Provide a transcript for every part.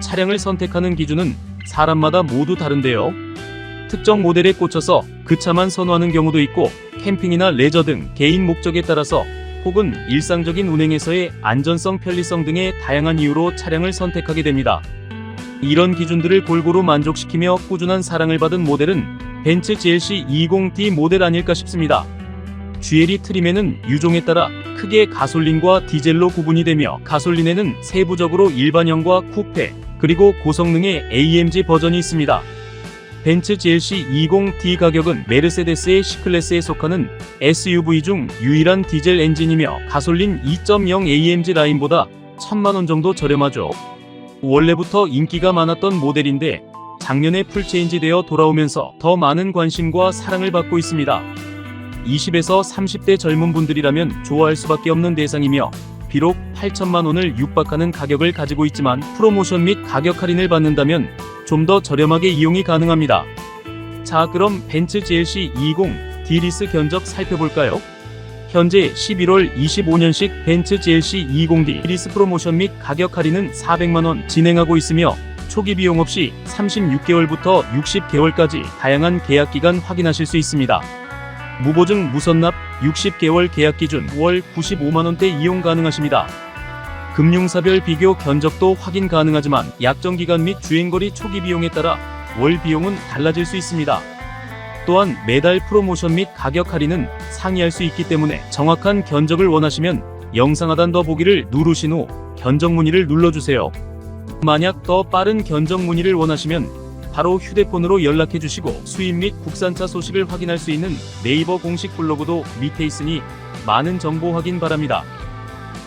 차량을 선택하는 기준은 사람마다 모두 다른데요. 특정 모델에 꽂혀서 그 차만 선호하는 경우도 있고 캠핑이나 레저 등 개인 목적에 따라서 혹은 일상적인 운행에서의 안전성, 편리성 등의 다양한 이유로 차량을 선택하게 됩니다. 이런 기준들을 골고루 만족시키며 꾸준한 사랑을 받은 모델은 벤츠 GLC 20D 모델 아닐까 싶습니다. GLE 트림에는 유종에 따라 크게 가솔린과 디젤로 구분이 되며 가솔린에는 세부적으로 일반형과 쿠페 그리고 고성능의 AMG 버전이 있습니다. 벤츠 GLC 20D 가격은 메르세데스의 C클래스에 속하는 SUV 중 유일한 디젤 엔진이며 가솔린 2.0 AMG 라인보다 1000만원 정도 저렴하죠. 원래부터 인기가 많았던 모델인데 작년에 풀체인지 되어 돌아오면서 더 많은 관심과 사랑을 받고 있습니다. 20에서 30대 젊은 분들이라면 좋아할 수밖에 없는 대상이며 비록 8천만 원을 육박하는 가격을 가지고 있지만 프로모션 및 가격 할인을 받는다면 좀 더 저렴하게 이용이 가능합니다. 자, 그럼 벤츠 GLC 20 디리스 견적 살펴볼까요? 현재 11월 25년식 벤츠 GLC 20D 디리스 프로모션 및 가격 할인은 400만원 진행하고 있으며 초기 비용 없이 36개월부터 60개월까지 다양한 계약 기간 확인하실 수 있습니다. 무보증 무선납 60개월 계약 기준 월 95만원대 이용 가능하십니다. 금융사별 비교 견적도 확인 가능하지만 약정 기간 및 주행거리 초기 비용에 따라 월 비용은 달라질 수 있습니다. 또한 매달 프로모션 및 가격 할인은 상의할 수 있기 때문에 정확한 견적을 원하시면 영상 하단 더 보기를 누르신 후 견적 문의를 눌러주세요. 만약 더 빠른 견적 문의를 원하시면 바로 휴대폰으로 연락해 주시고 수입 및 국산차 소식을 확인할 수 있는 네이버 공식 블로그도 밑에 있으니 많은 정보 확인 바랍니다.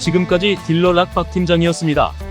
지금까지 딜러 락박 팀장이었습니다.